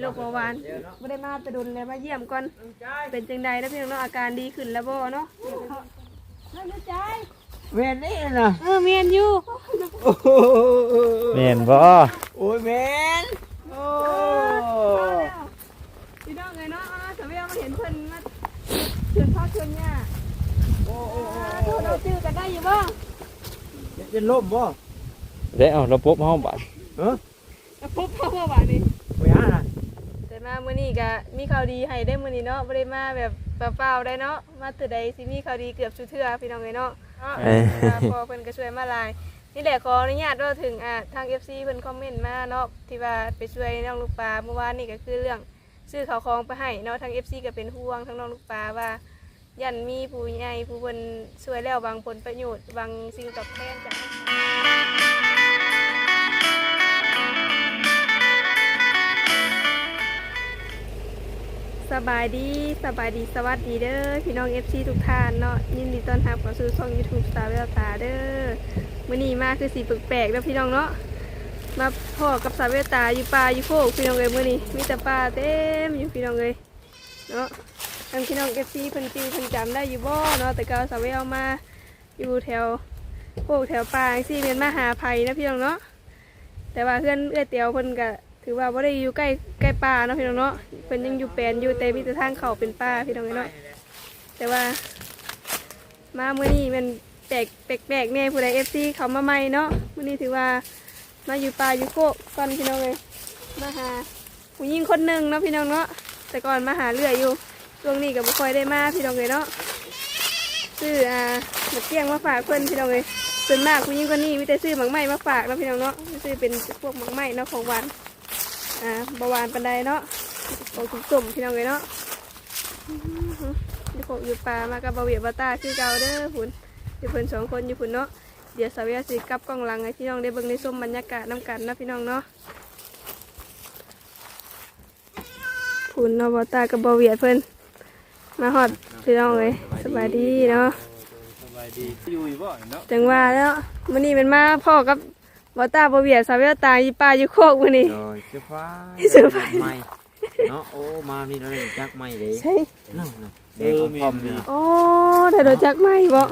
โรคเบาหวานไม่ได้มาแต่ดุนเลยมาเยี่ยมก่อน เป็นจังใดนะพี่น้องเนาะอาการดีขึ้นแล้วบ่เนาะนั่นนะใจแม่นนี่นะเออเมียนอยู่โอ้โหแม่นบ่โอ้ยแม่นโอ้พี่น้องไงเนาะอ่าสมัยเอามาเห็นเพิ่นมาเชิญพ่อเชิญย่าโอ้โอ้อ่าโทษเราจื้อกันได้อยู่บ่จะล่มบ่ได้เอาเราปุ๊บเฮาบัดเออแล้วปุ๊บพ่อพ่อว่านี่ไปหาน่ะแต่ มามื้อนี้ก็มีข่าวดีให้ได้มื้อนี้เนาะบ่ได้มาแบบเปล่าๆได้เนาะมาตื่นใดสิมีข่าวดีเกือบสุดเทื่อพี่น้องไงเนาะเออพอเพิ่นก็ช่วยมาหลาย นี่แหละขออนุญาตว่าถึงอะทาง FC เพิ่นคอมเมนต์มาเนาะที่ว่าไปช่วยน้องลูกปลาเมื่อวานนี่ก็คือเรื่องซื้อข้าวของไปให้เนาะทาง FC ก็เป็นห่วงทั้งน้องลูกปลาว่ายันมีผู้ใหญ่ผู้เพิ่นช่วยแล้วบางผลประโยชน์บางสิ่งตอบแทนจาก สบายดีสบายดีสวัสดีเด้อพี่น้อง FC ทุกท่านเนาะยินดีต้อนรับเข้าสู่ช่อง YouTube สาวเวลตาเด้อมื้อนี้มาคือสีแปลกๆเด้อพี่น้องเนาะมาพ่อกับสาวเวลตาอยู่ป่าอยู่โคกพี่น้องเอ้ยมื้อนี้มีแต่ป่าเต็มอยู่พี่น้องเอ้ยเนาะทางพี่น้องเอฟซีเพิ่นจื้อเพิ่นจำได้อยู่บ่เนาะแต่ก็สาวเวลมาอยู่แถวพวกแถวป่าซี่เป็นมาหาภัยนะพี่น้องเนาะแต่ว่าเพื่อนเอื้อเตียวเพิ่นก็ ถือว่าบ่ได้อยู่ใกล้ใกล้ป่าเนาะพี่น้องเนาะเพิ่นยังอยู่แปลนอยู่แต่มีแต่ทางเขาเป็นป่าพี่น้องเนาะแต่ว่า มาเมื้อนี้มันแปลกแปลกๆแน่ผู้ใด FC เขามาใหม่เนาะเมื้อนี้ถือว่ามาอยู่ป่าอยู่โคกก่อนพี่น้องเลยมาหาผู้หญิงคนหนึ่งเนาะพี่น้องเนาะแต่ก่อนมาหาเรื่อยอยู่ช่วงนี้ก็บ่ค่อยได้มาพี่น้องเลยเนาะซื้ออ่าหมกเกี้ยงมาฝากเพื่อนพี่น้องเลยส่วนมากผู้หญิงคนนี้มีแต่ซื้อหมักไหม้มาฝากเนาะพี่น้องเนาะซื้อเป็นพวกหมักไหม้เนาะของหวาน อ่าบหวานปันไดเนาะของสุ่มๆพี่น้องเลยเนาะอื้อหือเดี๋ยวผมอยู่ป่ามากับบาเวียบาตาคือเก่าเด้อพุ่นอยู่เพิ่นสองคนอยู่พุ่นเนาะเดี๋ยวสาวเวียสิกลับกล้องหลังให้พี่น้องได้เบิ่งในส้มบรรยากาศน้ำกันเนาะพี่น้องเนาะพุ่นเนาะบาตากับบาเวียเพิ่นมาฮอดพี่น้องเลยสบายดีเนาะสบายดีอยู่อีบ่เนาะจังว่าแล้วมื้อนี้เป็นมาพ่อกับ บอตาบอเวียสาวเวลตาอีป้าอยู่โคกมื้อนี้ โดยเสื้อผ้าเสื้อผ้าใหม่เนาะโอ้มานี่เราได้จักใหม่เลยใช่นั่นน่ะแดงของพร้อมนี่โอ้ได้รู้จักไหมบ่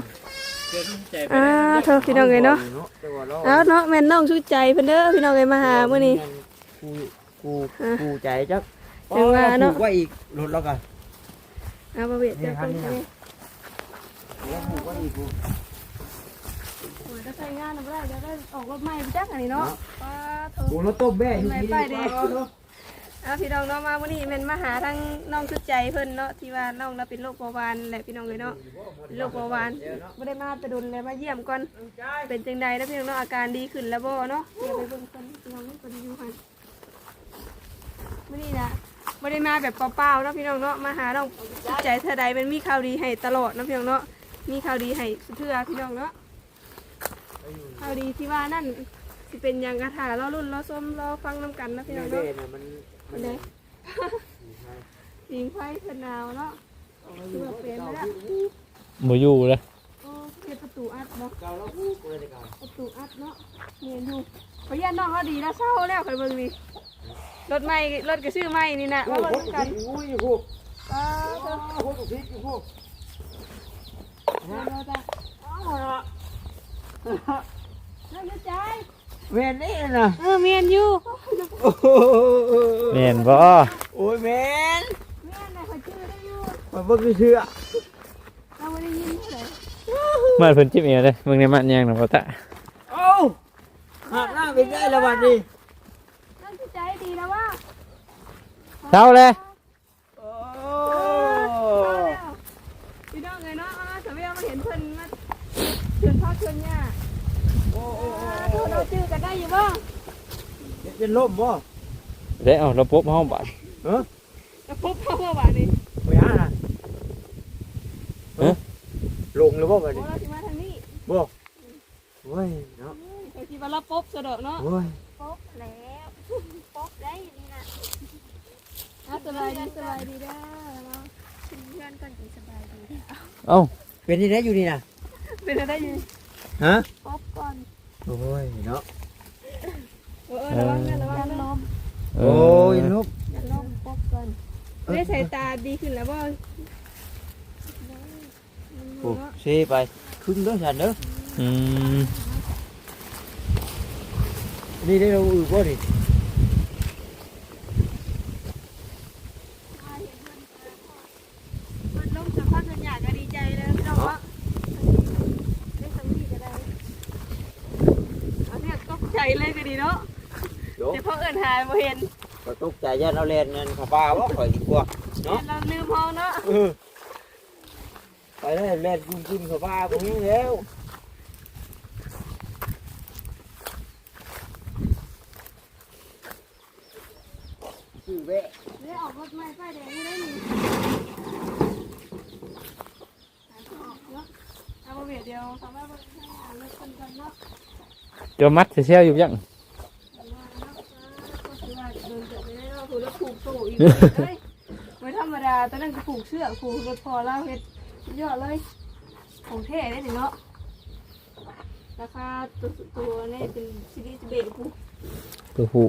เกินใจไปอ่าเธอพี่น้องเลยเนาะแต่ว่าเราเอาเนาะแม่นน้องชุดใจเพิ่นเด้อพี่น้องเลยมาหามื้อนี้ กูกูอะกูใจจักจังว่าเนาะผูกไว้อีกรถเรากันเอาบอเวียจับตรงนี้แล้วผูกไว้อีกกู โอ้ยก็ใช้งานนำบ่ได้เดี๋ยวได้ออกรถใหม่ไปจักอันนี้เนาะป้าโถกูรถต้มแม่อยู่ไม่ที่ไปนี่เด้อะพี่น้องเนาะมาวันนี้แมันมาหาทางน้องชุดใจเพิ่นเนาะที่ว่าน้องเราเป็นโรคเบาหวานแหละพี่น้องเลยเนาะเป็นโรคเบาหวานไม่ได้มาแต่ดุนเลยมาเยี่ยมก่อนเป็นจังใดนะพี่น้องเนาะอาการดีขึ้นแล้วบ่เนาะเดี๋ยวไปเบิ่งคนพี่น้องคนอยู่หันวันนี้นะไม่ได้มาแบบเปล่าๆเนาะพี่น้องเนาะมาหาน้องชุดใจเธอใดมันมีข่าวดีให้ตลอดเนาะพี่น้องเนาะมีข่าวดีให้สุดเทื่อพี่น้องเนาะ ข่าวดีที่ว่านั่นสิเป็นหยังกระถาเรารุ่นเราส้มเราฟังน้ำกันนะพี่น้องเด้เนาะ น่ะมันอันไหนยิงไฟสนาวเนาะคือว่าเปลี่ยนไปแล้วบ่อยู่เลยโอ้เปลี่ยนประตูอัดเนาะเก่าแล้วผูกเลยเก่าประตูอัดเนาะเมียนอยู่พยานน้องเขาดีแล้วเศร้าแล้วคอยเบิ่งนี่รถใหม่รถกระชื่อใหม่นี่นะโอ้มาโหเบิ่งกันอุ้ยผูกป้าโอ้เถอะโหผูกอยู่ผูกมาเราจะ เอาละ เมนนี่นะเออเมียนอยู่โอ้โหแม่นบ่โอ้ยแม่นเมียนน่ะเขาชื่อได้อยู่มาเบิ่งเชื่อเราไม่ได้ยินเท่าไหร่มาเพิ่นจิบเอวเลยเบิ่งในมันยังน่ะบ่ตะเอ้าหักหน้าเป็นได้แล้ววันนี้เราจะใจดีแล้วว่าเช้าเลย โอ้ พี่น้องไงเนาะอ่าสมัยเอามาเห็นเพิ่นมาเชิญพ่อเชิญย่า โอ้โอ้ อ่าโทษเราจื้ อกันได้อยู่บ่จะล่มบ่ได้เอาเราปุ๊บเฮาบัดเออแล้วปุ๊บพ่อพ่อว่านี่ไปหาน่ะเออลงแล้วบ่บัดโอ้นี้เราสิมาทางนี้บ่โอ้ยเนาะเราสิมารับปุ๊บสะดอกเนาะโอ้ยปุ๊บแล้วปุ๊บได้นี่นะอะสบายดีสบายดีเด้อเนาะเพื่อนก่อนสบายดีเอ้าเป็นที่ไหนอยู่นี่น่ะเป็นอะไรอยู่ฮะปุ๊บก่อนโอ้ยเนาะ เออระวังนะระวังนะเอโอ้อยลูกอย่าล้ได้สายตาดีขึ้นแล้วบ่โอ้เซไปครึ่งเด้อฉันเด้ออืมนี่ได้เราอือบ่นี่ มันล้มสัมภาษณ์กันอยากก็ดีใจเลยพี่น้องว่าได้สัมภาษณ์ก็ได้เอาเนี่ยตกใจเลยก็ดีเนาะ โย เดี๋ยวพ่อเอิญหายมาเห็นก็ตกใจย่านเอาแลนเงินเขาป้าว่าข่อยดีกว่าเนาะเราลืมห้องเนาะเออไปได้แลนกุ้งกุ้งเขาป้าตรงนี้แล้วซื้อแวะได้ออกรถไม้ไฟแดงไม่ได้หนิเอาไปเบียดเดียวทำให้มันให้อ่านแล้วคนกันเนาะจอมัดเชี่ ยวอยู่ยังผูกตู้อีกเลยไม่ธรรมดาตอนนั้นก็ผูกเชือกผูกรถพอแล้วเฮ็ดยอดเลยของเท่ได้ถึงเนาะราคาตัวตัวนี่เป็นซีรีส์เบรกูตัวผู้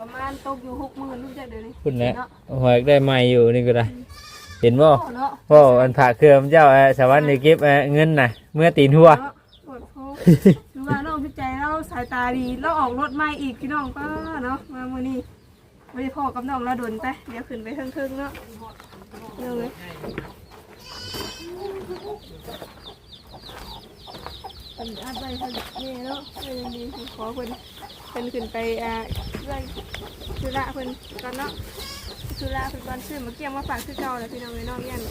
ประมาณตกอยู่หกหมื่นรู้จักเดี๋ยวนี้คุณแหละเนาะหอยได้ใหม่อยู่นี่ก็ได้ เห็นบ่โอ้เนาะพ่ออันผ่าเครือมเจ้าเอ่อสวรรค์ในเก็บเอ่อเงินน่ะ เมื่อตีนหัวเนาะปวดโพดูว่าน้องพี่ใจเราสายตาดีเราออกรถใหม่อีกพี่น้องป้าเนาะมามื้อนี้ ไม่ได้พ่อกับน้องเราโดนไปเดี๋ยวขึ้นไปเทิงๆเนาะเรื่องเลยเป็นอัดไปเพิ่นนี่เนาะเรื่องดีขอคนเพิ่นขึ้นไปอ่าเรื่องธุระเพิ่นก่อนเนาะธุระเพิ่นก่อนซื้อมาเกี่ยงมาฝากซื้อเก่าแหละพี่น้องเลยน้องยัน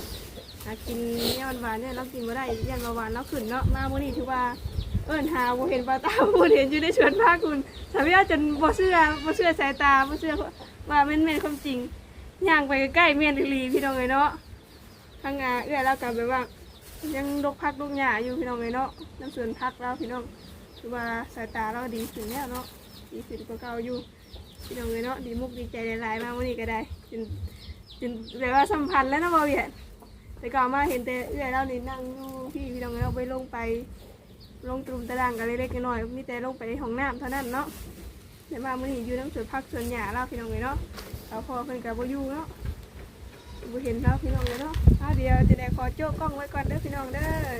หากินเนี่ยหวานๆเนี่ยเรากินบ่ได้ยันเบาหวานเราขึ้นเนาะมามื้อนี้ถือว่าเอิ้นหาบ่เห็นปลาตาบ่เห็นอยู่ในสวนภาคคุณสามีอาจนบ่เชื่อบ่เชื่อสายตาบ่เชื่อว่าแม่นแม่นความจริงย่างไปใกล้ๆแม่นลีพี่น้องเอ้ยเนาะทางอาเอื้อแล้วก็แบบว่า ยังดกพักดกหญ้าอยู่พี่น้องเอ้ยเนาะน้ำสวนพักแล้วพี่น้องคือว่าสายตาเราดีขึ้นแล้วเนาะดีขึ้นกว่าเก่าอยู่พี่น้องเอ้ยเนาะดีมุกดีใจหลายๆมาวันนี้ก็ได้จนจนแบบว่าสัมพันธ์แล้วนะบ่เวียน แต่ก่อนมาเห็นแต่เอื้อเรานี่นั่งอยู่พี่พี่น้องเอ้ยเราไปลงไป ลงตรุมตารางกันเล็กๆน้อยๆมีแต่ลงไปในห้องน้ำเท่านั้นเนาะเดี๋ยวมามื่อนี้อยู่น้ำสวนพักสวนหญ้าเราพี่น้องเลยเนาะเอาพอเพิ่นกับบ่อยู่เนาะบ่เห็นเราพี่น้องเลยเนาะเอาเดียวจะได้ขอโจ้กล้องไว้ก่อนเด้อพี่น้องเด้อ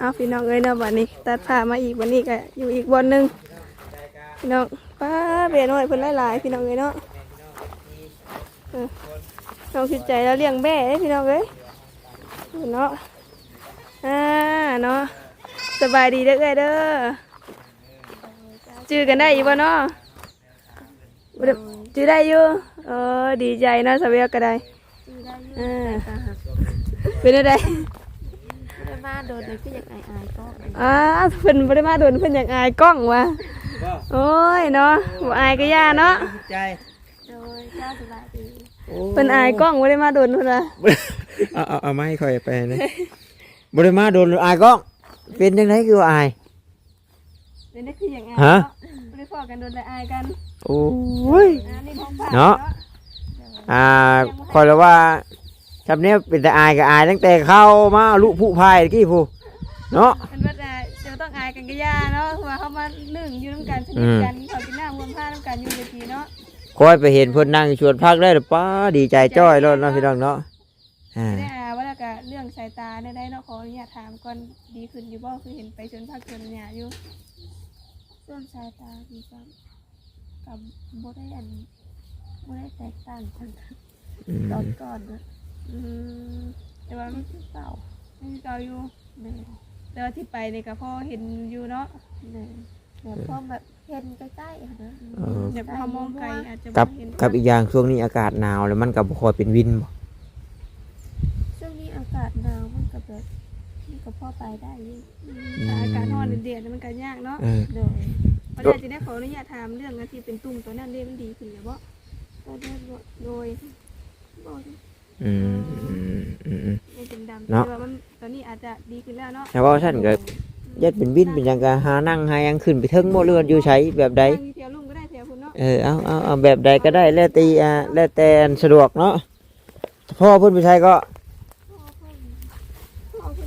เอาพี่น้องเลยเนาะวันนี้ ตัดผ้ามาอีกวันนี้ก็อยู่อีกบนหนึ่งพี่น้องป้าเบียน้อยเพิ่นหลายๆพี่น้องเลยเนาะเออน้องคิดใจแล้วเลี้ยงแม่เด้พี่น้องเอ้ย เนาะอ่าเนาะสบายดีเด้อเอ้ยเด้อจื้อกันได้อยู่บ่เนาะบ่ได้จื้อได้อยู่เออดีใจเนาะสาวเวียก็ได้เออเป็นอะไรได้มาโดนเลยก็อยากอายอายก็อ้าเพิ่นบ่ได้มาโดนเพิ่นอยากอายกล้องว่ะบ่โอ้ยเนาะบ่อายก็ย่าเนาะใจโดยเจ้าสบายดีเพิ่นอายกล้องบ่ได้มาโดนเพิ่นว่า เอาเอาเอาไม้ค่อยไปนะบ่ได้มาโดนอายก็เป็นจังไดคือว่าอายเป็นได้คืออย่างอายฮะเนาะบ่ได้พอกันโดนแต่อายกันโอ้ย อ่านี่ท้องฟ้าเนาะ อ่าคอยละว่าชำเนี้ยเป็นแต่อายกับอายตั้งแต่เข้ามาลุผู้พายตะกี้ผู้เนาะ มันว่าแต่จะต้องอายกันก็ย่าเนาะเพราะว่าเขามานึ่งอยู่นํกันสนิทกันเขากินน้ำรวมผ้านํกันอยู่เวทีเนาะคอยไปเห็นเพิ่นนั่งชวนพักได้หรือป้าดีใจจ้อยแล้วเนาะพี่น้องเนาะ อ่าไม่ได้อาว่าแล้วก็เรื่องสายตาได้ได้เนาะขออนุญาตถามก่อนดีขึ้นอยู่บ่คือเห็นไปชนภาคชนหยาอยู่ส่วนสายตาดีกับกับโบได้อันโบได้แตกต่างกันอืมตอนก่อนนะอืมแต่ว่าไม่ใช่เก่าไม่มีเก่าอยู่แม่แต่ว่าที่ไปนี่ก็พ่อเห็นอยู่เนาะแม่แต่พอแบบเห็นใกล้ๆอะนะ เออเดี๋ยวพอมองไกลอาจจะกับบ่เห็น กับอีกอย่างช่วงนี้อากาศหนาวแล้วมันกับคอยเป็นวินบ่ช่วงนี้อากาศหนาวมันกับแบบมันก็พอไปได้อยู่อืมแต่อากาศร้อนเดือดๆมันก็ยากเนาะเออ โดยเพราะฉะนั้นจะได้ขออนุญาตถามเรื่องอาที่เป็นตุ่มตัวนั้นได้มันดีขึ้นหรือบ่ก็ได้บ่โดยบ่ได้อืมอืมอืมอืม ไม่เป็นดำเนาะ แต่ว่ามันตอนนี้อาจจะดีขึ้นแล้วเนาะแต่ว่าท่านก็ยัดเป็นวินเป็นหยังก็หานั่งหาหยังขึ้นไปเทิงบ่เรือนอยู่ใช้แบบใดทางนี้แถวลุงก็ได้แถวคุณเนาะ เออเอาเอาเอาแบบใดก็ได้แล้วแต่อ่าแล้วแต่สะดวกเนาะพ่อเพิ่นไปใช้ก็พ่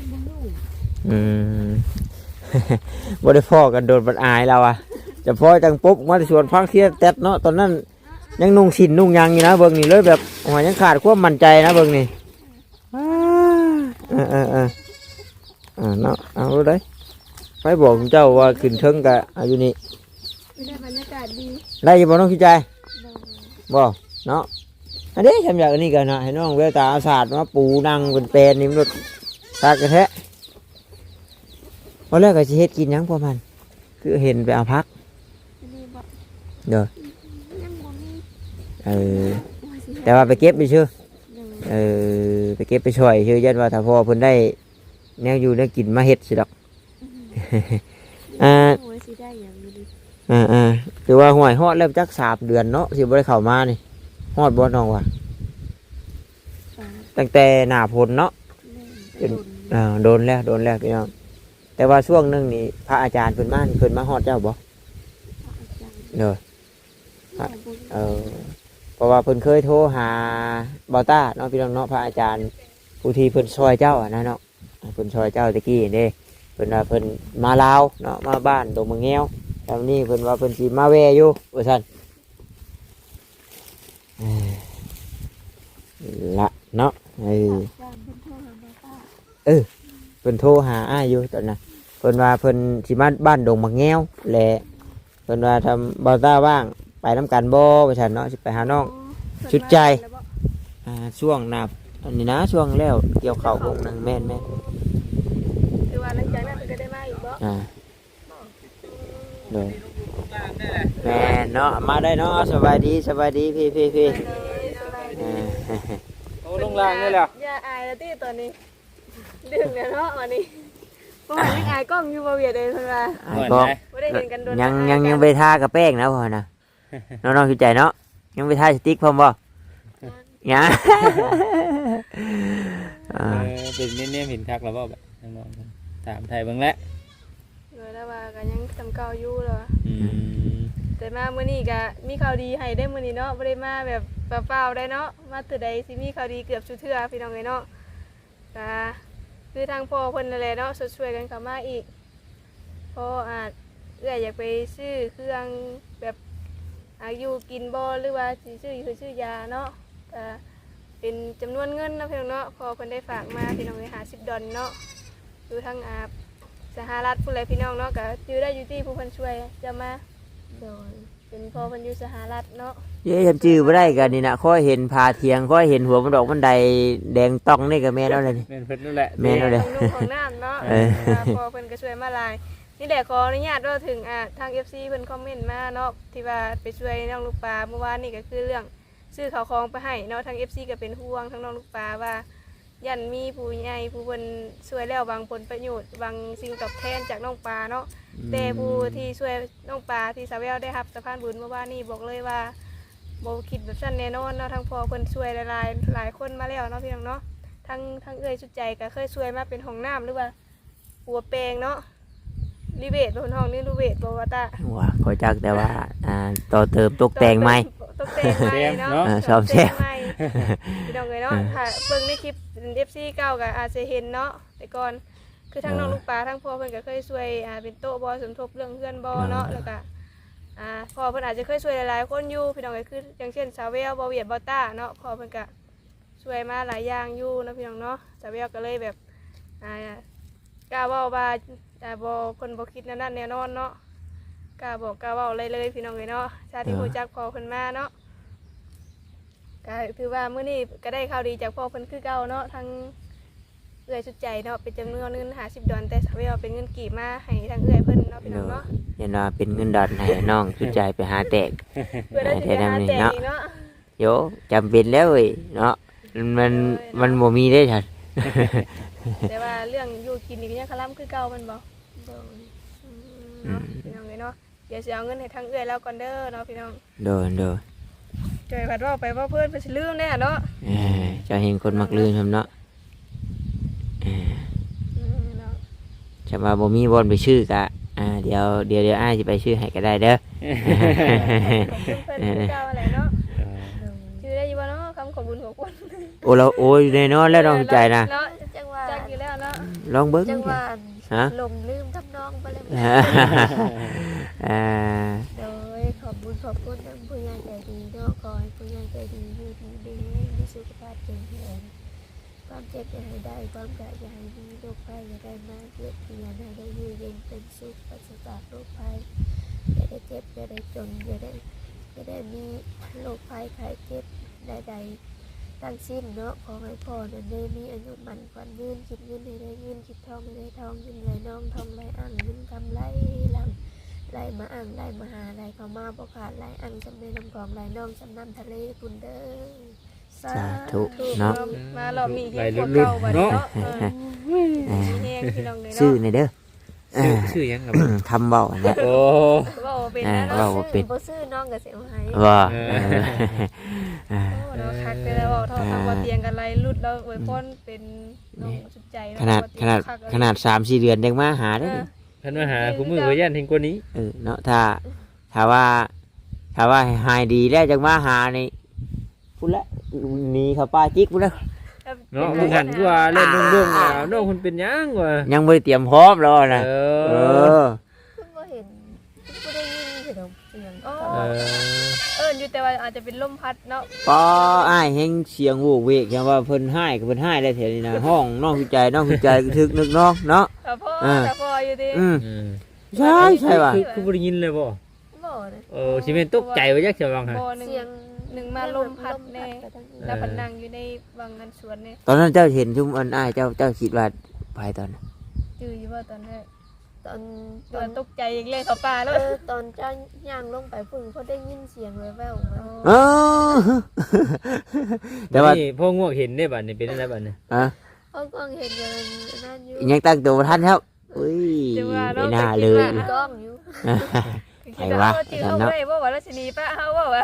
อเพิ่นบ่รู้อืมบ่ได้พ่อกันโดนบัดอายเราอะจะพ่อจังปุ๊บมาที่สวนพักเที่ยงแต๊ดเนาะตอนนั้น ยังนุ่งสินนุ่งหยังอยู่นะเบิ่งนี่เลยแบบโอ้ยยังขาดความมั่นใจนะเบิ่งนี่อ้าเออเออเอออ่าเนาะเอาเลยไปบอกเจ้าว่าขึ้นเทิงกะอายุนี่ไม่ได้บรรยากาศดีได้อยังบ่น้องคิดใจโดยบ่เนาะอันนี้ทำอย่างนี้กันเนาะให้น้องเวลตาอาสาดมาปูนั่งเป็นแปลนนี่มันรถ ตากระแทะวันแรกก็สิเฮ็ดกินหยังพอมัน คือเห็นไปเอาพักอันนี้บอกเด้อยังบ่มีเออว่าสิแต่ว่าไปเก็บไปชื่อโดยเออไปเก็บไปช่วยชื่อยันว่าถ้าพอเพิ่นได้ แนวอยู่แนวกินมาเฮ็ดสิดอกอ่าว่าสิได้อย่างนี้ดิอ่าอ่าคือว่าห่วยฮอดแล้วจักสามเดือนเนาะสิบ่ได้เข้ามานี่ฮอดบ่น้องว่าฝากตั้งแต่หน้าฝนเนาะ แม่นไปอ่าโดนแล้วโดนแล้วพี่น้องแต่ว่าช่วงหนึงนี่พระอาจารย์เพิ่นมานี่เพิ่นมาฮอดเจ้าบ่อาจารย์เด้อแม่บุญเออเพราะว่าเพิ่นเคยโทรหาบอต้าเนาะพี่น้องเนาะพระอาจารย์ผู้ที่เพิ่นช่วยเจ้าอะนะเนาะอ่าเพิ่นช่วยเจ้าตะกี้เด้เพิ่นว่าเพิ่นมาลาวเนาะมาบ้านดงมะแงวแล้วนี้เพิ่นว่าเพิ่นสิมาแวะอยู่ว่าซั่นเอ้ยละเนาะเอออาจารย์เพิ่นโทรหามา ป้าเพิ่นโทรหาอ้ายอยู่ตอนนั้นเพิ่นว่าเพิ่นสิมาบ้านดงมะแงวแหละเพิ่นว่าทำบอต้าว่างไปน้ำกันบ่ว่าซั่นเนาะสิไปหาน้อง ชุดใจ อ่าช่วงหนาอันนี้นะช่วงแล้วเกี่ยวเข่าวงหนึงแม่นแม่นคือว่าหลังจากนั้นเพิ่นก็ได้มาอีกบ่อ่าเลยแม่นเนาะมาได้เนาะสบายดีสบายดีพี่พี่พี่อ่า โอ้ลงล่างนี่แหละอย่าอายแล้วติตอนนี้ ดึงแล้วเนาะวันนี้เพราะว่ายังอายกล้องอยู่บ่เวียดเลยเพิ่นว่าอ่าก็บ่ได้เห็นกันโดนยังอยังกัยังนไปท่ากับแป้งนะพ่อนะน้องๆคิดใจเนาะยังไปท่าสติ๊กพร้อมบ่ยังอ่าเออเป็นเนียมๆเห็นคักแล้วบ่แบบน้องๆถามไทยเบิ่งแล้วเลยแล้วว่าก็ยังทำเก่าอยู่แล้วอะอืมแต่มามื้อนี้ก็มีข่าวดีให้ได้มื้อนี้เนาะบ่ได้มาแบบเปล่าๆได้เนาะมาตื่ใดสิมีข่าวดีเกือบสุดเทื่อพี่น้องเอ้ยเนาะก็ คือทางพ่อเพิ่นนั่นแหละเนาะช่วยๆกันเข้ามาอีกพ่ออาจเอื้อยอยากไปซื้อเครื่องแบบอายุกินบ่หรือว่าสิซื้อคือซื้อยาเนาะก็เป็นจำนวนเงินเนาะพี่น้องเนาะพอเพิ่นได้ฝากมาพี่น้องเอ้ย50ดอลเนาะอยู่ทางอาสหรัฐผู้ใดพี่น้องเนาะก็อยู่ได้อยู่ที่ผู้เพิ่นช่วยจะมา โดย เป็นพ่อเพันอยูสหรัฐเนาะเย้จำชื่อบ่ได้กันนี่นะค่อยเห็นพาเทียงค่อยเห็นหัวมันดอกมันใดแดงต้องนี่ก็แม่นแล้วเลยนี่แม่นเพิ่นนั่นแหละแม่นแล้วเลยของนุ่งของน้ำเนาะเออาพ่อเพิ่นก็ช่วยมาหลาย นี่แหละขออนุญาตว่าถึงอะทาง FC เพิ่นคอมเมนต์มาเนาะที่ว่าไปช่วยน้องลูกปลาเมื่อวานนี่ก็คือเรื่องซื้อข้าวของไปให้เนาะทาง FC ก็เป็นห่วงทั้งน้องลูกปลาว่า ยันมีผู้ใหญ่ผู้เพิ่นช่วยแล้วบางผลประโยชน์บางสิ่งตอบแทนจากน้องปลาเนาะแต่ผู้ที่ช่วยน้องปลาที่สาวแววได้รับสะพานบุญเมื่อวานนี้บอกเลยว่าโบคิดแบบสั้นแน่นอนเนาะทั้งพอเพิ่นช่วยหลายๆหลายคนมาแล้วเนาะพี่น้องเนาะทั้งทั้งเอ้อยชุดใจก็เคยช่วยมาเป็นห้องน้ำหรือว่าปัวแปลงเนาะรีเวทเป็นห้องนี่รีเวทบว่าตาว่าขอจักแต่ว่าอ่าต่อเติมตกแต่งใหม่ตกแต่งใหม่เนาะอ่าซ่อมแซมตกแต่งใหม่พี่น้องเลยเนาะถ้าเบิ่งในคลิป FC เก่าก็อาจจะเห็นเนาะแต่ก่อนคือทั้งน้องลูกปลาทั้งพ่อเพิ่นก็เคยช่วยอ่าเป็นโต๊ะบอสมทบเรื่องเพื่อนบอเนาะแล้วก็อ่าพ่อเพิ่นอาจจะเคยช่วยหลายๆคนอยู่พี่น้องก็คืออย่างเช่นสาวเวลบอเวียดบอต้าเนาะพ่อเพิ่นก็ช่วยมาหลายอย่างอยู่เนาะพี่น้องเนาะสาวเวลก็เลยแบบอ่ากล้าเว้าว่าอ่าบ่เพิ่นบ่คิดแนวนั้นแน่นอนเนาะกล้าบอกกล้าเว้าเลยเลยพี่น้องเลยเนาะชาติที่อ่ารู้จักพ่อเพิ่นมาเนาะ ก็ถือว่ามื้อนี้ก็ได้ข่าวดีจากพ่อเพิ่นคือเก่าเนาะทั้งเอื้อยชุดใจเนาะเป็นจำนวนเงินหาสิบดอนแต่สาวเวลเป็นเงินกี่มาให้ทางเอื้อยเพิ่นเนาะพี่น้องเนาะยันว่าเป็นเงินดอนให้น้องชุดใจไปหาแตกเพื่อได้สิไปหาแจกอีกเนาะโยจำเป็นแล้วเว้ยเนาะมันมันบ่มีได้ทันแต่ว่าเรื่องอยู่กินนี่ก็ยังคลำคือเก่ามันบ่โดยอืมเนาะพี่น้องเลยเนาะเดี๋ยวสิเอาเงินให้ทางเอื้อยแล้วก่อนเด้อเนาะพี่น้องโดนโดน จอยผัดว่าไปว่าเพิ่นเพิ่นสิลืมแน่เนาะเอ้ยเจะเห็นคนมักลืมทำเนาะเอ้ยอืมเนาะจะมาบ่มีบอลไปชื่อกะอ่าเดี๋ยวเดี๋ยวเดี๋ยวอ้ายสิไปชื่อให้ก็ได้เด้อ ขอบคุณเพิ่นเก่าอะไรเนาะชื่อได้อยู่บ่เนาะคำขอบคุญขอบคุณโอ้เราโอ้ยแน่นอนแล้วน้องใจนะเนาะจังหวะจักอยู่แล้วเนาะลองเบิ้งจังหวะฮะ หลงลืมทำนองไปเลยอ่าโดยขอบบุญขอบคุณ ให้ผู้ใหญ่ใจดีอยู่ดีมีมีสุขภาพแข็งแรงความเจ็บอย่าให้ได้ ความกะอย่าให้มีโรคภัยอย่าได้มาเบียดเบียนให้ได้อยู่เย็นเป็นสุขปราศจากโรคภัยอย่าได้เจ็บอย่าได้จนอย่าได้อย่าได้มีโรคภัยไข้เจ็บใดๆทั้งสิ้นเนาะขอให้พ่อนั้นได้มีอายุมันขวัญยืนคิดเงินให้ได้เงินคิดทองให้ได้ทองเงินไหลน้องทองไหลอ่างเงินกำไรหลัง ไหลมาอ่างไหลมาหาไหลเข้ามาบ่ขาดไหลอ่างจำในลำกองไหลน้องจำน้ำทะเลปุ่นเด้อสาธุเนาะมารอบนี้ไหลเฮ็ดลุ่พวนกๆเก่าบัดนี้เนาะเนาะเอออ่ามีแฮงพี่น้องเลยชื่อเนาะในเด้อชื่ออ่าชื่อหยังครับคำเบาอันเนี้ยโอ้เว้าเป็นอ่านะเว้าเนาะบ่เป็นบ่ซื้อน้องก็เสียหายว่าเออเอออ่าโอ้เนาะคักแต่แล้วเว้าเท่าทำบ่เตียงกันไรลุดแล้วอวยพรเป็นน้องสุดใจเะขนาดบ่ขนาดเตียงคักเลยขนาดสามสี่เดือนยังมาหาเอได้ออ ท่านมาหาคุณมือก็ย่านทิ้งกว่านี้เออเนาะถ้าถ้าว่าถ้าว่าหายดีแล้วจังมาหานี่พูดละหนีเขาป้าจิกพูดแล้วเนาะมึงหันกว่าเล่นเรื่องๆอะน้องคุณเป็นหยังวะยังไม่ได้เตรียมพร้อมแล้วนะเอเอออเพิ่งบ่เห็นเพิ่งบ่ได้ยินเสียงเสียงโอ้เออเอิ้นอยู่ แต่ว่าอาจจะเป็นลมพัดเนาะป้าอ้ายเฮงเสียงโวกเวกยังว่าเพิ่นให้ก็เพิ่นให้ได้แถวนี้นะห้องน้องหัวใจน้องหัวใจก็ทึกนึกน้องเนาะ แต่พ่ออ่าแต่พ่ออยู่ดีอืมอืมใช่ใช่ว่ะคือคือบ่ได้ยินเลยบ่บ่นะเออสิเป็นตกใจว่าจักจะวังฮะบ่หนึ่ง เสียงหนึ่งมาลมพัดแน่ไปทางนี้แล้วพันนั่งอยู่ในวังเงินสวนเนี่ยตอนนั้นเจ้าเห็นชุมอันอ้ายเจ้าเจ้าคิดว่าไปตอนนั้นจืออยู่ว่าตอนนั้น ตอนตตออนนตกใจอีกเลยเขาป่าแล้วเออตอนจ้างย่างลงไปเพิ่งเขาได้ยินเสียงแว่วๆมาเออแต่ว่านี่พ่อง่วงเห็นได้บัดนี่เป็นอะไรบัดนี่อะเขาก็เห็นอย่างนั้นอยู่ยังตั้งตัวบ่ทันครับอุ้ยจือว่าไม่เนาะน่าเลยมีกล้องอยู่คิดว่าเขาจือเขาเลยว่าว่าราชนีป้าเขาว่าว่า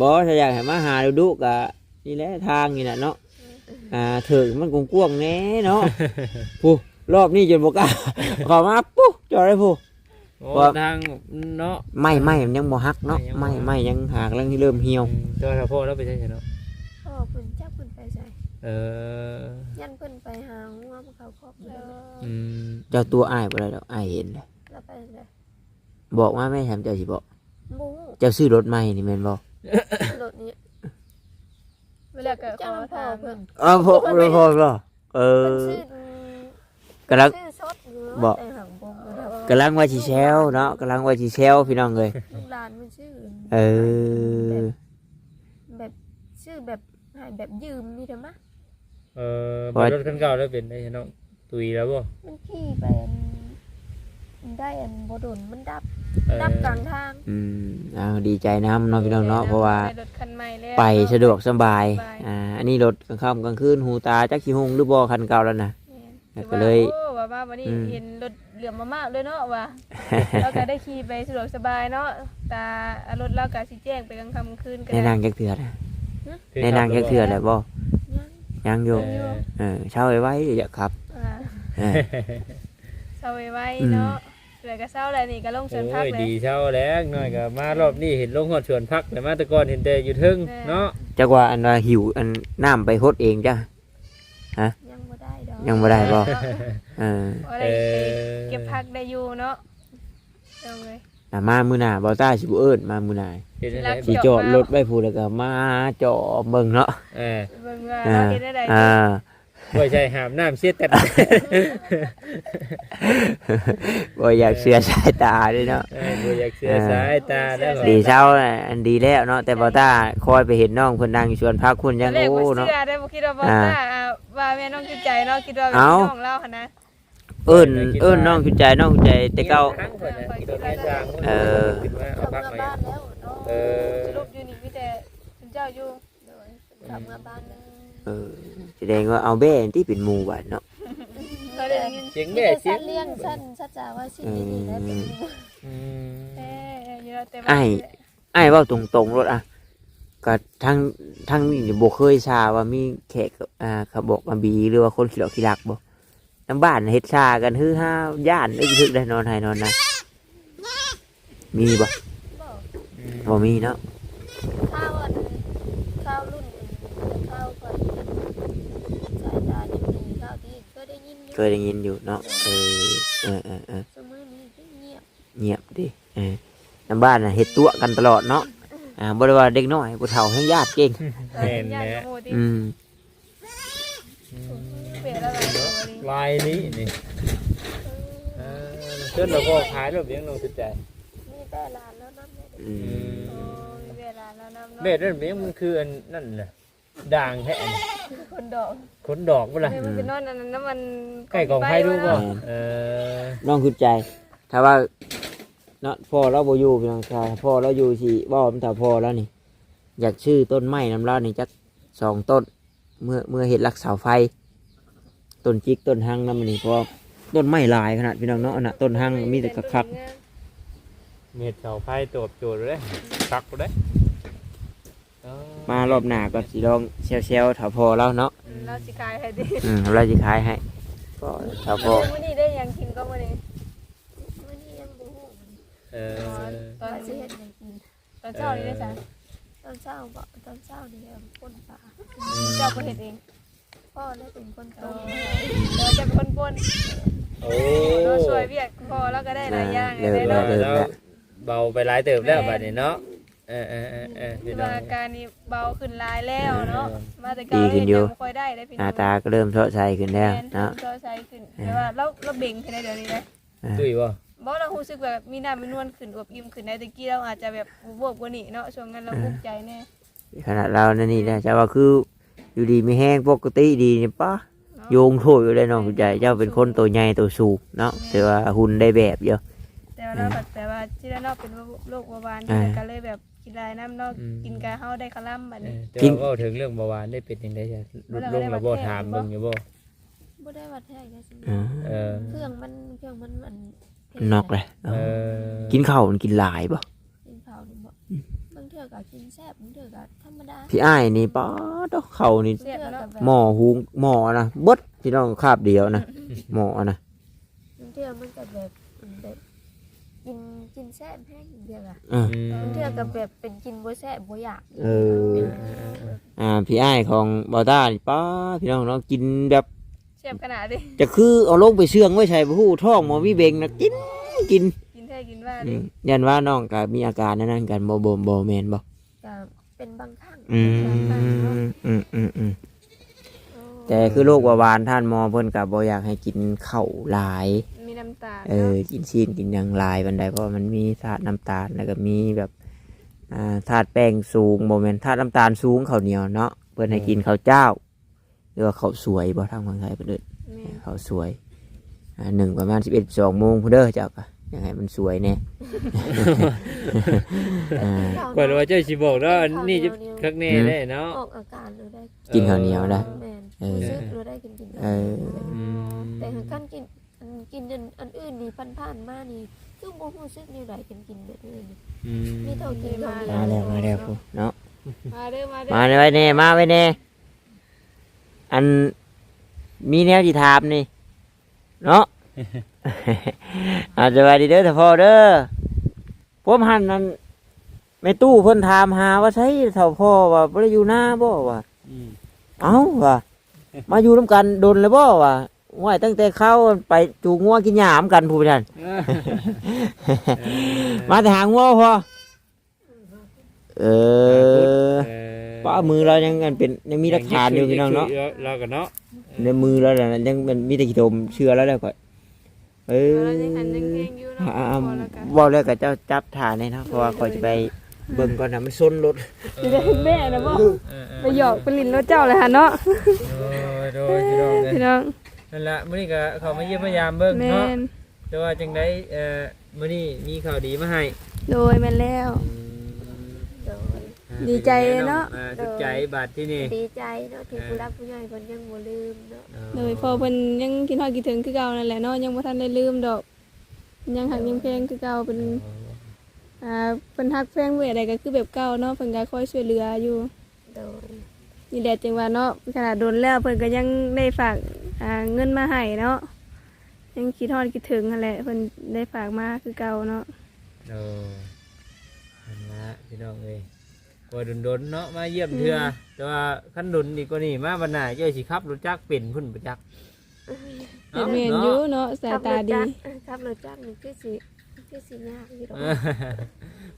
บอถ้าอยากให้มาหาดูดูกะนี่แหละทางนี่แหละเนาะอ่าถึงมันกว้างๆแน่เนาะ ผู้ รอบนี้จนบกล้าเขอมาปุ๊บจอดเลยผู้ โอ้ว่า ทางเนาะ ไม่ไม่มันยังบ่ฮักเนาะไม่ไม่ยังบ่ฮักไม่ยังหากเรื่องที่เริ่มเหี่ยวตัวถ้าพ่อเราไปใช่เนาะพ่อเพิ่นจับเพิ่นไปใส่เออยันเพิ่นไปหางัวมันเขาครอบเลยอืมเจ้าตัวอ้ายบ่ได้ดอกอ้ายเห็นเลยแล้วไปเลยบอกว่าแม่ทำเจ้าสิบอกหมูเจ้าซื้อรถใหม่นี่แม่นบ่รถนี้เวลาเกิดจ้าขอพ่อถามเพิ่นอ๋อพอพอพอพอเอเพิ่นอซื้อ กำลัง ซื้อสดอยู่บอกแต่หังบงนะครับกำลังว่าสิแซวเนาะกำลังว่าสิแซวพี่น้องเลยลูกหลานมันชื่อเออ แบบชื่อแบบใหายแบบยืมนี่เถอะมะเออบัดรถคันเก่าแล้วเป็นได้เนาะตุยแล้วบ่มันขี่ไปอันได้อันบโดนมันดับเออดับกลางทางอืมเอาดีใจนะเนาะพี่น้องเนาะเพราะว่ารถคันใหม่แล้ว ไปสะดวกสบายสบาย อ่า อันนี้รถกลางค่ำกลางคืนหูตาจักขี้หงหรือบ่คันเก่าแล้วนะถือ ก็เลยโอ้ว่าว่าวันนี้อืม เห็นรถเหลือมมามากเลยเนาะว่า เราก็ได้ขี่ไปสะดวกสบายเนาะตารถเราก็สิแจ้งไปกลางค่ำกลางคืนก็ในได้นางจักเถื่อนะในนางจักเถื่อแหละบ่ยังยังอยู่เออ เออเช่าไว้ไว้อย่าครับอ่าเออ เศร้าไว้อืมเนาะเหลือก็เศร้าแล้วนี่ก็ลงสวนพักโอ้ยเลย ดีเช่าแล้วน้อยก็มารอบนี้เห็นลงหอดสวนพักแต่มาแต่ก่อนเห็นแต่อยู่ทึ่งแน่เนาะจักว่าอันว่าหิวอันน้ำไปฮดเองจ้ะยังบ่ได้ดอก ยังบ่ได้บ่เออบ่ได้ไปเก็บพักได้อยู่เนาะเอาเลยแต่มามื้อหน้าบ่ต้าสิบ่เอิ้นมามื้อหน้าเห็นอะไรรักสิจอดรถไว้พูดแล้วก็มาจอดเบิ่งเนาะเออเบิ่งว่าอ่าเราเฮ็ดได้ใดอ่า ไว้ใช่หามน้ำเสียแต่บ่อยากเสียสายตาเด้เนาะ เออบ่อยากเสียสายตาแล้วก็ดีเช้าน่ะอันดีแล้วเนาะแต่บ่ต้าคอยไปเห็นน้องเพิ่นนั่งอยู่สวนพักคุณยังตอนแรกโอ้บ่เนาะ เชื่อได้บ่คิดว่าบ่อ่าตาอ่าว่าแม่น้องจุใจเนาะคิดว่าเป็นเอ้าพี่น้องเราหั่นนะเอิ้นเอิ้นน้องคุณใจน้องคุณใจแต่เก่า ทั้งหมดน่ะที่โดนแม่จ้างเออ คิดว่าเอากลับพักมามาบ้านแล้วเนาะเออสรุปอยู่นี่มีแต่คุณเจ้าอยู่โดยกลับมาบ้านแล้ว เออแสดงว่าเอาแบ่ที่เป็นหมู่บัดเนาะเคยได้ยินเสียงมีแม่แต่เสียสังตว์เลี้ยงสั้นสัจจาว่าสิ่งนี้ได้เป็นหมู่อืมเอ้ยอยู่แล้วแต่ว่าไอ้ไอ้ายเว้าตรงๆรถอะก็ทั้งทั้งนี่บ่เคยทราบว่ามีแขกอ่าเขาบอกมาบีหรือว่าคนขี้เหลอกขี้ลักบ่น้ำบ้านเฮ็ดชากันฮือฮาย่านเอ้ยทึกได้นอนให้นอนนะมีบ่บอกบ่มีเนาะข้าวอันข้าวรุ่นอื่นแต่ข้าวก่อน สายตายังดีข้าวที่เคยได้ยินอยู่เคยได้ยินอยู่เนาะเออเออเออเออสมือนี้ก็เงียบเงียบดิเออน้ำบ้านน่ะเฮ็ดตัวกันตลอดเนาะอ่าบ่ได้ว่าเด็กน้อยผู้เฒ่าแห่งญาติเก่งแม่นญาติแหละโมติอืมเปลี่ยนอะไรตัวนี้ลายนี้นี่เออเพื่อนเราก็ขายรถเลี้ยงเราสุดใจมีแต่หลานแล้วน้ำเนี่ยอืมโอ้มีเวลาแล้วนำเนาะเบ็ดนั่นเลี้ยงมันคืออันนั่นแหละ ด่างแท้อันคนดอกขนดอกบ่ล่ะเนี่ยมันเป็นนอนอันนั้นน้ำมันใกล้กองไฟดูบ่เนาะเออน้องคือใจ ถ้าว่าเนาะพ่อเราบ่อยู่พี่น้องชายพ่อเราอยู่สิบ่มันถ้าพ่อแล้วนี่ อยากชื่อต้นไม้น้ำเล่านี่จักสองต้น เมื่อเมื่อเห็ดรักเสาไฟ ต้นจิกต้นหังน้ำมันนี่เพราะว่าต้นไม้หลายขนาดพี่น้องเนาะอันน่ะต้นหังมีแต่คักเม็ดเสาไฟตบโจทย์เลยคักบ่ได้เออๆ มารอบหน้าก็สิลองเซลๆถ้าพ่อเราเนาะเราสิขายให้ดิอืมเราจะขายให้ก็ถ้าพ่อมื้อนี้ได้หยังกินก็มื้อนี้มื้อนี้ยังบ่ฮู้มันเออตอนว่าสิสิเฮ็ดหยังกินตอนเช้านี่ได้จ้ะตอนเช้าบ่ตอนเช้านี่เอาป่นปลาเจ้าบ่เฮ็ดเองพ่อได้เป็นคนเอต้อมเดี๋ยวจะเป็นคนป่นโอ้เราสวยเวียกพอแล้วก็ได้หลายอย่างเริ่มได้แล้วเนาะ เริ่มแล้วแล้วเบาไปหลายเติบแล้วบัดนี้เนาะ เออเออเออเออพี่น้อว่างอาการนี้เบาขึ้นหลายแล้วเนาะ มาแต่ดีเก่าขึ้นอยู่ยังบ่ค่อยได้ได้พี่หน้น้าองตาก็เริ่มเทาะใสขึ้นแล้วแม่นเนาะจอใช้ขึ้นแต่ว่าเราเราเบ่งขึ้นได้เดี๋ยวนี้นะตุ้ยบ่บ่เรารู้สึกแบบมีน้ำมีนวลขึ้นอวบอิ่มขึ้นได้ตะกี้เราอาจจะแบบบวบกว่านี้เนาะช่วงนั้นเราภูมิใจแน่ขนาดเรานั่นนี่นะจะว่าคืออยู่ดีไม่แห้งปกติดีนี่ป้าเนาะ โยงโถอยู่เลยน้องคุณใจเจ้าเป็นคนตัวใหญ่ตัวสูงเนาะแต่ว่าหุ่นได้แบบเดียวแต่ว่าเราแบบแต่ว่าที่ด้านนอกเป็นโรคเบาหวานอ่าก็เลยแบบ กินหลายน้ำเนอกกินกาเฮาได้คาร่ำบัดเอนี้ อแต่กิน ว่าก็ถึงเรื่องเบาหวานได้เป็นยังไงจ้ะลดลงแล้วบ่ถามเบิ่งอยู่บ่บ่ได้ว่าแท้ได้สิอ่าเออเครื่องมันเครื่องมันมันนอกเลยเออกินข้าวมันกินหลายป่ะกินข้าวนี่บ่บางเทื่อก็กินแซ่บบางเทื่อก็ธรรมดาพี่อ้ายนี่ป้าดอกเขานี่เสียบเนาะหมอหุงหมอนะเบดพี่น้องคาบเดียวนะหมอนะบางเทื่อมันก็แบบแบบกินกินแซ่บแห้งอย่าง เดียวอะอ่าอืมบางเทื่อก็แบบเป็นกินบ่แซ่บบ่อยากเออ อ่าพี่อ้ายของบอต้านี่ป้าพี่น้องเนาะกินแบบเสียบขนาดดิจะคือเอาลงไปเชื่องไว้ใช่ผู้ท้องหมอมีเบงนะกินกินกินแท้กินว่าอืดิมยันว่าน้องก็มีอาการนั้นๆกันบ่บ่บ่แมนบ่ก็เป็นบางครั้งอืบางครั้งเนาะมอืมอืมอืมโอ้แต่คือโรคเบาหวานท่านหมอเพิ่นก็บ่อยากให้กินข้าวหลายมี น้ำตาลเออกินซีนกินหยังหลายบันไดเพราะว่ามันมีธาตุน้ำตาลแล้วก็มีแบบอ่าธาตุแป้งสูงบ่แม่นธาตุน้ำตาลสูงข้าวเหนียวเนาะเพิ่นให้กินข้าวเจ้าหรือว่าข้าวสวยบ่ทางเมืองไทยเพิ่นเอิ้นแม่นข้าวสวยอ่าหนึ่งประมาณ11 2โมงพุ่นเด้อเจ้าก็ยังไงมันสวยแน่อ่าก่อนว่าเจ้าสิบอกแล้วานี่จะคักแน่ได้เนาะออกอาการหรือได้กินข้าวเหนียวได้แม่นเออรู้สึกหรือได้กินกินเอออืมแต่หากการกินอัน กินอันอันอื่นนี่ผ่านๆมานี่คือบ่รู้สึกนี่ได้กันกินแบบอื่นนี่อืมมีเท่ากินข้าวเหนียมาแล้วมาแล้วพุ่นเนาะมาเด้อมาเด้อมาไว้แน่มาไว้แน่อันมีแนวที่ถามนี่เนาะ อาจจะไปดีเด้อแต่พอเด้อพวกหันนั้นไม่ตู้เพิ่นถามหาว่าใช่เท่าพ่อว่าบ่ได้อยู่หน้าบ่ว่าอืม เอ้าว่ามาอยู่น้ำกันโดนเลยบ่ว่า ว่าตั้งแต่เข้าไปจูงงัวกินหยามกันผู้ชันมาแต่หางัวพอเออเออป้ามือเรายังกันเป็นยังมีหลักฐานอยู่พี่น้องเนาะเราก็เนาะในมือเราเนี่ยยังมันมีแต่ขี้ตมเชื่อแล้วแล้วก็เออเรายังหันยังแห้งอยู่เนาะอ่าพอแล้วกันบอกแล้วกับเจ้าจับฐานเลยนะเพราะว่าคอยจะไปเบิ่งก่อนนะมันส้นรถจะได้แม่นะบ่เออเออไปหยอกไปลินรถเจ้าเลยฮะเนาะโดยโดยพี่น้องเอ้ยพี่ น้องนั่นละมื้อนี้ก็เขามาเยี่ยมพยายามเบิ่งแม่เนาะนแต่ว่าจังไดเอ่อมื้อนี้มีข่าวดีมาให้โดยแม่นแล้ว โดยอ่าดีใจเนาะอ่สุดใจบาดที่นี่ดีใจเนาะที่ผู้รักผู้ใหญ่เพิ่นยังบ่ลืมเนาะโดยพอเพิ่นยังคิดฮอดคิดถึงคือเก่านั่นแหละเนาะยังบ่ทันได้ลืมดอก ยังหักยังเพลงคือเก่าเป็นอ่าเพิ่นฮักแพงเวทใดก็คือแบบเก่าเนาะเพิ่นก็คอยช่วยเหลืออยู่ โดยนี่แหละจังว่าเนาะขนาดโดนแล้วเพิ่นก็ยังได้ฝากอ่า เงินมาให้เนาะยังคิดฮอดคิดถึงนั่นแหละเพิ่นได้ฝากมาคือเก่าเนาะโอ้นั่นละพี่น้องเอ้ยว่าดนๆเนาะมาเยี่ยมเทื่อแต่ว่าคันดนอีกกว่านี้มาวันหน้าเจ้าสิขับรถจักรเป็นพุ่นบ่จักเฮ็ดเมียนอยู่เนาะสายตาดีขับรถจักรนี่คือสิคือคือสิยากอยู่ดอก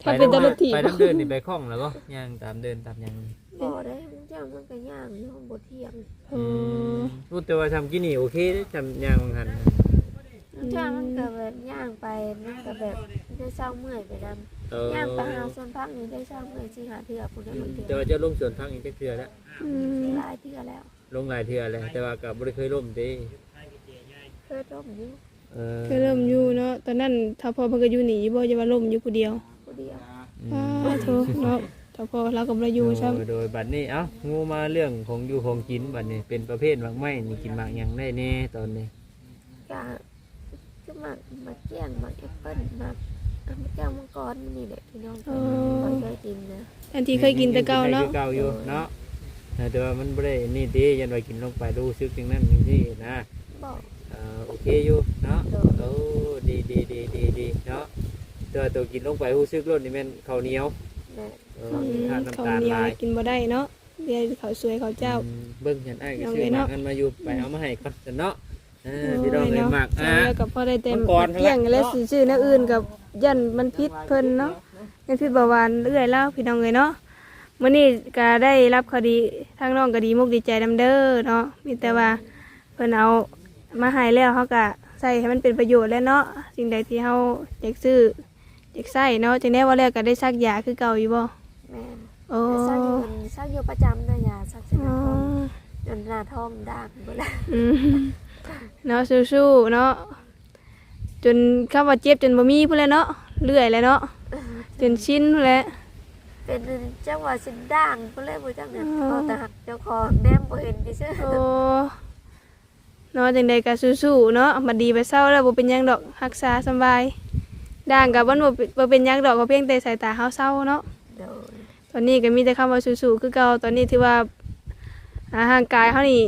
ถ้าเป็นตลกถีบไปน้ำเดินนี่ไปคล่องแล้วก็ย่างตามเดินตามหยัง บ่ได้มันเจ้ามันก็ย่างอยู่บ่เที่ยงเออรู้แต่ว่าทำกินนี่โอเคเด้ทำย่างบางหันมันเจ้ามันก็แบบย่างไปมันก็แบบได้เศร้าเมื่อยไปนํเออย่างไปหาส่วนพักนี่ได้เศร้าเมื่อยสิหาเทื่อพุ่นน่ะมันเทื่แต่อว่าจะลงสวนพักอีกจักเทื่อแล้วอืมหลายเทื่อแล้ว ลงหลายเทื่อแล้วแต่ว่าก็บ่ได้เคยล่มเด้เคยต้มอยู่เออก็เริ่มอยู่เนาะตอนนั้นถ้าพอเพิ่นก็อยู่หนีบ่จะว่าล่มอยู่ผู้เดียวผู้เดียวอ้าโถเนาะ ถ้าพอเราก็บ่ได้อยู่ซ้ํโดโดยบัดนี้เอ้างูมาเรื่องของอยู่ของกินบัดนี้เป็นประเภทหมากไม้นี่กินหมากหยังได้แน่ตอนนี้ก็คือหมักหมักเกี้ยงหมักแอปเปิ้ลหมักอะหมักแก้วมังกรนี่แหละพี่น้องเคยเคยกินนะอันที่เคยกินแต่เก่าเนาะเก่าอยู่เนาะแต่ว่ามันบ่ได้นี่เด้ยันว่ากินลงไปรู้สึกจังนั้นจังซี่นะบอกเอ่อโอเคอยู่เนาะโดโอ้ดีดีดีดีดีเนาะตัวตัวกินลงไปรู้สึกรสนี่แม่นข้าวเหนียว แม่เอออืมทานข้าวน้ำตาลเหนียวลายกินบ่ได้เนาะเดี๋ยวข้าวสวยข้าวเจ้า อืมเบิ่งฉันอ้ายก็น้องซื้อเอ้ยหมาเนาะกอันมาอยู่ไปเอามาให้ก่อนจ้ะเนาะเออพี่น้องเลยหมากใช่อะ แล้วก็พอได้เต็มมังกรเที่ยงเท่าไหร่และสิชื่อแนวอื่นกับยันมันพิษเพิ่นเนาะยันพิษเบาหวานเรื่อยแล้วพี่น้องเลยเนาะมื้อนี้ก็ได้รับข่าวดีทางน้องก็ดีมุกดีใจนํเด้อเนาะมีแต่ว่าเพิ่นเอามาให้แล้วเฮาก็ใส่ให้มันเป็นประโยชน์แล้วเนาะสิ่งใดที่เฮาอยากซื้อ อยากใส่เนาะจังได๋ว่าแล้วก็ได้ซักยาคือเก่าอยู่บ่แม่โอ้แต่ซักอยู่ซักอยู่ประจำนะยาซักชอ๋นะอทองจนหน้าท้องด่างหมดแล้วอืมเนาะสู้ๆเนาะจนคำว่าเจ็บจนบ่มีพุ่นแหล้วเนาะเรื่อยแล้วเนาะจนชินพุ่นแหล้ว เป็นจังหวะสิด่างก็เลยบ่จังเนี่ยอ๋อ พอแต่หักเจ้าของแนมบ่เห็นดิซื่อโอ้เนาะจังใดก็สู้ๆเนาะบัดดีไปเศร้าแล้วบ่เป็นหยังดอกรักษาสำบาย ด่างก็บ่บ่เป็นบ่เป็นหยังดอกก็เพียงแต่สายตาเฮาเศร้าเนาะ โดยตอนนี้ก็มีแต่คำว่าสู้ๆคือเก่าตอนนี้ถือว่าอ่าร่างกายเฮานี่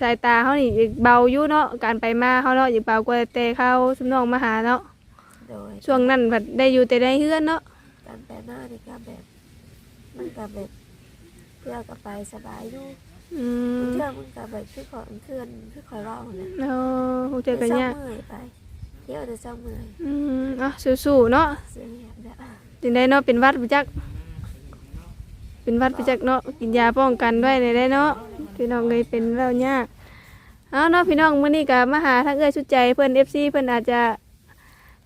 สายตาเฮานี่เบาอยู่เนาะการไปมาเฮาเนาะอย่าเบากว่าแต่เข้าสำนองมาหาเนาะโดยช่วงนั้นผัดได้อยู่แต่ในเฮือนเนาะการไปมานี่ก็แบบมันก็แบบเพื่อก็ไปสบายอยู่อืมเชื่อมันก็แบบคือขอเคลื่อนคือขอเล่านะเนาะฮู้จักกันเศร้ายากเมื่อยไป เที่ยวแต่เศร้าเมื่อยอืมเอะสู้ๆเนาะเสียแบบเนี้ยจึงได้เนาะเป็นหวัดไปจัก เป็นหวัดไปจักเนาะกินยาป้องกันด้วยได้เนาะพี่น้องเลยเป็นแล้วยากเอาเนาะพี่น้องมื้อนี้ก็มาหาทางเอื้อยชุดใจเพิ่น FC เพิ่นอาจจะ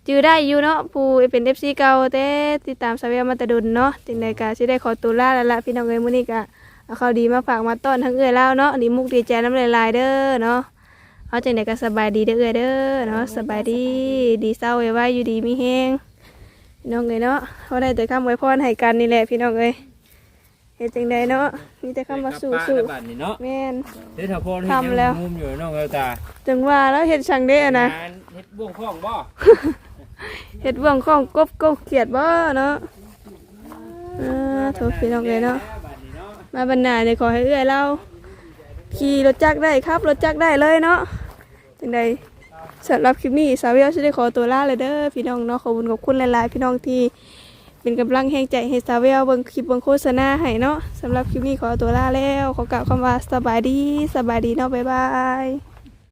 จื้อได้อยู่เนาะผู้เป็น FC เก่าแต่ติดตามสาวเวลมาแตะดุนเนาะจึงได้ก็สิได้ขอตัวลาแล้วล่ะพี่น้องเอ้ยมื้อนี้ก็เอาข่าวดีมาฝากมาต้อนทางเอื้อยแล้วเนาะดีมุกดีใจน้ำลายๆเด้อเนาะ เอาจังไดก็สบายดีเด้อเอื้อยเด้อเนาะสบายดีดีเศร้าไว้ๆอยู่ดีมีแฮงพี่น้องเอ้ยเนาะเขาได้แต่คำไว้พรให้กันนี่แหละพี่น้องเอ้ยเฮ็ดจังไดเนาะมีแต่คำว่าสู้กลับสู้บ้านแล้วบัดนี้เนาะแม่นเดี๋ยวถ้าพอนี่ทำแล้วยังมุมอยู่น้องเอลตาจังว่าแล้วเฮ็ดช่างเด้อะนะงานเฮ็ดบ่วงข้องบ่เฮ็ดเบื้องของกบกบเขียดบ่เนาะเออโทษพี่น้องเอ้ยเนาะบัดนี้เนาะมาบรรณาเนี่ยขอให้เอื้อยเรา ขี่รถจักรได้ครับรถจักรได้เลยเนาะจังใดสำหรับคลิปนี้สาวเวียวสิได้ขอตัวลาเลยเด้อพี่น้องเนาะขอบคุณขอบคุณหลายๆพี่น้องที่เป็นกำลังแห่งใจให้สาวเวลเบิ่งคลิปเบิ่งโฆษณาให้เนาะสำหรับคลิปนี้ขอตัวลาแล้ว ขอกล่าวคำว่าสบายดีสบายดีเนาะบ๊ายบาย